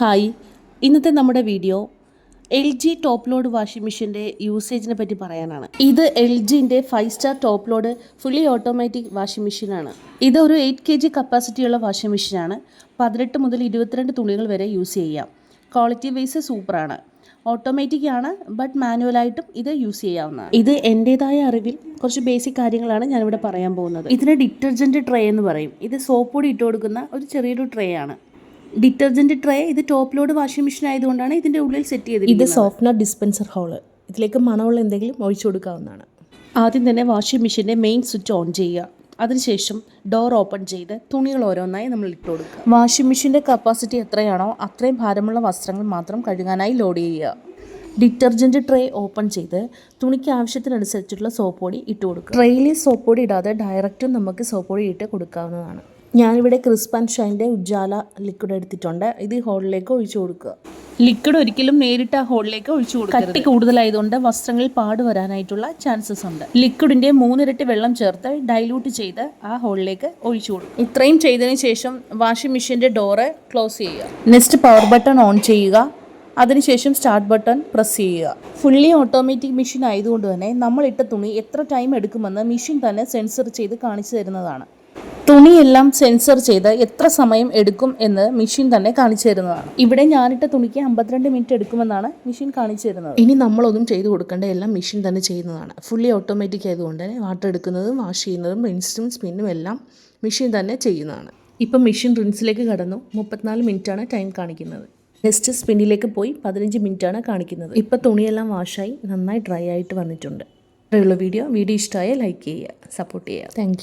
Hi. ഇന്നത്തെ നമ്മുടെ video L G top load washing മെഷീന്റെ യൂസേജിനെ പറ്റി പറയാനാണ്. ഇത് L ജിന്റെ five star top load fully automatic washing മെഷീനാണ്. ഇത് ഒരു എയ്റ്റ് കെ ജി കപ്പാസിറ്റിയുള്ള വാഷിംഗ് മെഷീനാണ്. പതിനെട്ട് മുതൽ ഇരുപത്തിരണ്ട് തുണികൾ വരെ യൂസ് ചെയ്യാം. ക്വാളിറ്റി വൈസ് സൂപ്പറാണ്. ഓട്ടോമാറ്റിക് ആണ് ബട്ട് മാനുവലായിട്ടും ഇത് യൂസ് ചെയ്യാവുന്നതാണ് ഇത് എന്റേതായ അറിവിൽ കുറച്ച് ബേസിക് കാര്യങ്ങളാണ് ഞാനിവിടെ പറയാൻ പോകുന്നത്. ഇതിന് ഡിറ്റർജന്റ് ട്രേ എന്ന് പറയും. ഇത് സോപ്പ് പൊടി ഇട്ട് കൊടുക്കുന്ന ഒരു ചെറിയൊരു ട്രേ ആണ്. ഡിറ്റർജന്റ് ട്രേ ഇത് ടോപ്പ് ലോഡ് വാഷിംഗ് മെഷീൻ ആയതുകൊണ്ടാണ് ഇതിന്റെ ഉള്ളിൽ സെറ്റ് ചെയ്തത് ഇത് സോഫ്റ്റ്നർ ഡിസ്പെൻസർ ഹോൾ ഇതിലേക്ക് മണമുള്ള എന്തെങ്കിലും ഒഴിച്ചു കൊടുക്കാവുന്നതാണ്. ആദ്യം തന്നെ വാഷിംഗ് മെഷീന്റെ മെയിൻ സ്വിച്ച് ഓൺ ചെയ്യുക. അതിനുശേഷം ഡോർ ഓപ്പൺ ചെയ്ത് തുണികൾ ഓരോന്നായി നമ്മൾ ഇട്ട് കൊടുക്കുക. വാഷിംഗ് മെഷീന്റെ കപ്പാസിറ്റി എത്രയാണോ അത്രയും ഭാരമുള്ള വസ്ത്രങ്ങൾ മാത്രം കഴുകാനായി ലോഡ് ചെയ്യുക. ഡിറ്റർജന്റ് ട്രേ ഓപ്പൺ ചെയ്ത് തുണിക്ക് ആവശ്യത്തിനനുസരിച്ചിട്ടുള്ള സോപ്പ് പൊടി ഇട്ട് കൊടുക്കുക. ട്രേയിൽ സോപ്പ് പൊടി ഇടാതെ ഡയറക്റ്റും നമുക്ക് സോപ്പ് പൊടി ഇട്ട് കൊടുക്കാവുന്നതാണ്. ഞാനിവിടെ ക്രിസ്പ് ആൻഡ് ഷൈന്റെ ഉജ്ജാല ലിക്വിഡ് എടുത്തിട്ടുണ്ട്. ഇത് ഹോളിലേക്ക് ഒഴിച്ചു കൊടുക്കുക. ലിക്വിഡ് ഒരിക്കലും നേരിട്ട് ആ ഹോളിലേക്ക് ഒഴിച്ചു കൊടുക്കുക കട്ടി കൂടുതലായതുകൊണ്ട് വസ്ത്രങ്ങളിൽ പാട് വരാനായിട്ടുള്ള ചാൻസസ് ഉണ്ട്. ലിക്വിഡിന്റെ മൂന്നിരട്ടി വെള്ളം ചേർത്ത് ഡൈലൂട്ട് ചെയ്ത് ആ ഹോളിലേക്ക് ഒഴിച്ചു കൊടുക്കും ഇത്രയും ചെയ്തതിന് ശേഷം വാഷിംഗ് മെഷീന്റെ ഡോറ് ക്ലോസ് ചെയ്യുക. നെക്സ്റ്റ് പവർ ബട്ടൺ ഓൺ ചെയ്യുക. അതിനുശേഷം സ്റ്റാർട്ട് ബട്ടൺ പ്രസ് ചെയ്യുക. ഫുള്ളി ഓട്ടോമാറ്റിക് മെഷീൻ ആയതുകൊണ്ട് തന്നെ നമ്മൾ ഇട്ട തുണി എത്ര ടൈം എടുക്കുമെന്ന് മെഷീൻ തന്നെ സെൻസർ ചെയ്ത് കാണിച്ചു തരുന്നതാണ്. തുണിയെല്ലാം സെൻസർ ചെയ്ത് എത്ര സമയം എടുക്കും എന്ന് മെഷീൻ തന്നെ കാണിച്ചു തരുന്നതാണ്. ഇവിടെ ഞാനിട്ട തുണിക്ക് അമ്പത്തിരണ്ട് മിനിറ്റ് എടുക്കുമെന്നാണ് മെഷീൻ കാണിച്ചു തരുന്നത്. ഇനി നമ്മളൊന്നും ചെയ്തു കൊടുക്കേണ്ട എല്ലാം മെഷീൻ തന്നെ ചെയ്യുന്നതാണ്. ഫുള്ളി ഓട്ടോമാറ്റിക് ആയതുകൊണ്ട് തന്നെ വാട്ടർ എടുക്കുന്നതും വാഷ് ചെയ്യുന്നതും റിൻസും സ്പിന്നും എല്ലാം മെഷീൻ തന്നെ ചെയ്യുന്നതാണ്. ഇപ്പം മെഷീൻ റിൻസിലേക്ക് കടന്നു. മുപ്പത്തിനാല് മിനിറ്റാണ് ടൈം കാണിക്കുന്നത്. നെക്സ്റ്റ് സ്പിന്നിലേക്ക് പോയി പതിനഞ്ച് മിനിറ്റാണ് കാണിക്കുന്നത്. ഇപ്പം തുണിയെല്ലാം വാഷായി നന്നായി ഡ്രൈ ആയിട്ട് വന്നിട്ടുണ്ട്. ഇത്രയുള്ള വീഡിയോ വീഡിയോ ഇഷ്ടമായ ലൈക്ക് ചെയ്യുക സപ്പോർട്ട് ചെയ്യുക. താങ്ക്